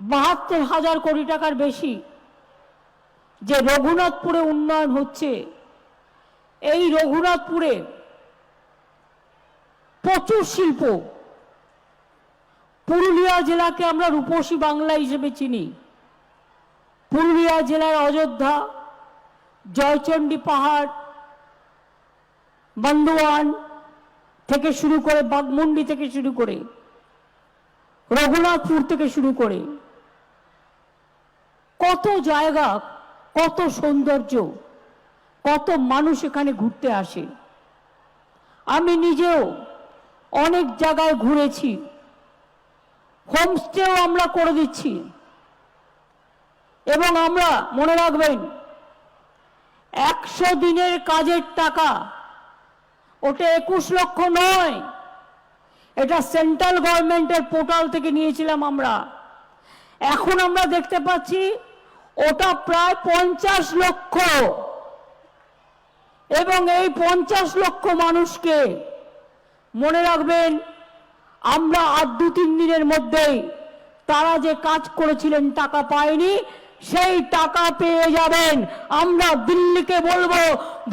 বাহাত্তর হাজার কোটি টাকার বেশি যে রঘুনাথপুরে উন্নয়ন হচ্ছে, এই রঘুনাথপুরে প্রচুর শিল্প। পুরুলিয়া জেলাকে আমরা রূপসী বাংলা হিসেবে চিনি। পুরুলিয়া জেলার অযোধ্যা, জয়চণ্ডী পাহাড়, বান্দোয়ান থেকে শুরু করে বাগমুন্ডি থেকে শুরু করে, রঘুনাথপুর থেকে শুরু করে কত জায়গা, কত সৌন্দর্য, কত মানুষ এখানে ঘুরতে আসে। আমি নিজেও অনেক জায়গায় ঘুরেছি। হোমস্টেও আমরা করে দিচ্ছি। এবং আমরা, মনে রাখবেন, একশো দিনের কাজের টাকা, ওটা একুশ লক্ষ নয়। এটা সেন্ট্রাল গভর্নমেন্টের পোর্টাল থেকে নিয়েছিলাম আমরা। এখন আমরা দেখতে পাচ্ছি ওটা প্রায় পঞ্চাশ লক্ষ এবং এই পঞ্চাশ লক্ষ মানুষকে মনে রাখবেন আমরা আর দু তিন দিনের মধ্যেই তারা যে কাজ করেছিলেন টাকা পায়নি সেই টাকা পেয়ে যাবেন আমরা দিল্লিকে বলবো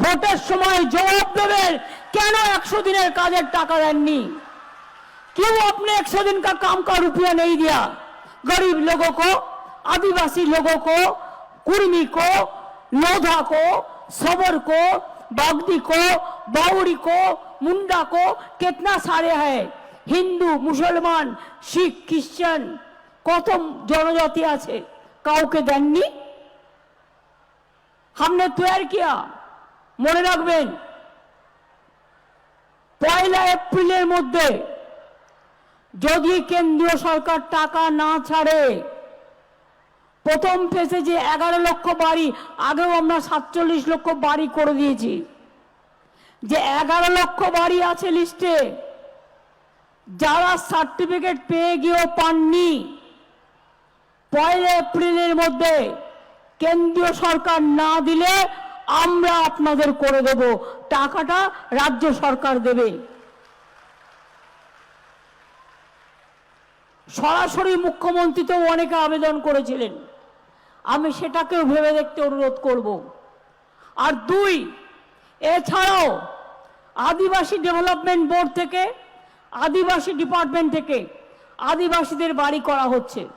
ভোটের সময় জবাব দেবেন কেন একশো দিনের কাজের টাকা দেননি क्यों आपने एक सौ दिन का काम का रुपया नहीं दिया गरीब लोगों को आदिवासी लोगों को कुर्मी को लोधा को सबर को बागदी को बाउरी को मुंडा को कितना सारे है হিন্দু মুসলমান শিখ খ্রিস্টান কত জনজাতি আছে কাউকে দেননি हमने तैयार किया মনে রাখবেন পয়লা এপ্রিলের মধ্যে যদি কেন্দ্রীয় সরকার টাকা না ছাড়ে প্রথম ফেসে যে এগারো লক্ষ বাড়ি, আগেও আমরা সাতচল্লিশ লক্ষ বাড়ি করে দিয়েছি। যে এগারো লক্ষ বাড়ি আছে লিস্টে যারা সার্টিফিকেট পেয়ে গিয়েও পাননি, পয়লা এপ্রিলের মধ্যে কেন্দ্রীয় সরকার না দিলে আমরা আপনাদের করে দেব। টাকাটা রাজ্য সরকার দেবে। সরাসরি মুখ্যমন্ত্রী তো অনেকে আবেদন করেছিলেন। আমি সেটাকেও ভেবে দেখতে অনুরোধ করব। আর দুই, এছাড়াও আদিবাসী ডেভেলপমেন্ট বোর্ড থেকে, আদিবাসী ডিপার্টমেন্ট থেকে আদিবাসীদের বাড়ি করা হচ্ছে।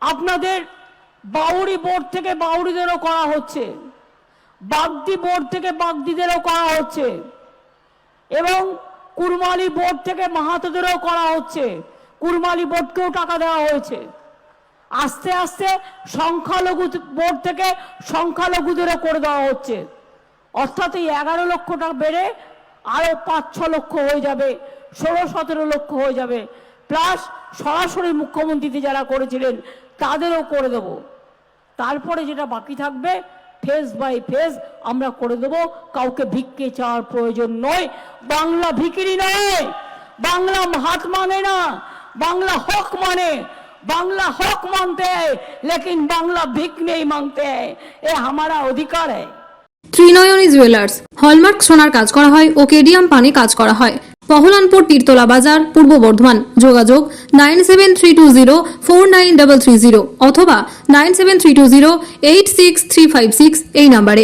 আপনাদের বাউরি বোর্ড থেকে বাউরিদেরও করা হচ্ছে। বাগদি বোর্ড থেকে বাগদিদেরও করা হচ্ছে। এবং কুরমালি বোর্ড থেকে মাহাতোদেরও করা হচ্ছে। কুরমালি বোর্ডকেও টাকা দেওয়া হয়েছে। আস্তে আস্তে সংখ্যালঘু বোর্ড থেকে সংখ্যালঘুদেরও করে দেওয়া হচ্ছে। অর্থাৎ এই এগারো লক্ষটা বেড়ে আরও পাঁচ, ছ লক্ষ হয়ে যাবে, ষোলো, সতেরো লক্ষ হয়ে যাবে। প্লাস সরাসরি মুখ্যমন্ত্রীতে যারা করেছিলেন, তাদেরও করে দেব। তারপরে যেটা বাকি থাকবে ফেস বাই ফেস আমরা করে দেব। কাউকে ভিক্ষে চাওয়ার প্রয়োজন নয়, বাংলা ভিকিরি নয়, বাংলা হাত মানে না, বাংলা হক মানে बांग्ला हक मानते हैं लेकिन बांग्ला भिक नहीं मांगते हैं ये हमारा अधिकार है ত্রিনয়নী জুয়েলার্স হলমার্ক সোনার কাজ করা হয় ও কেডিয়াম পানি কাজ করা হয় পহলানপুর তীরতলা বাজার পূর্ব বর্ধমান যোগাযোগ nine seven three two zero four nine double three zero অথবা nine seven three two zero eight six three five six এই নাম্বারে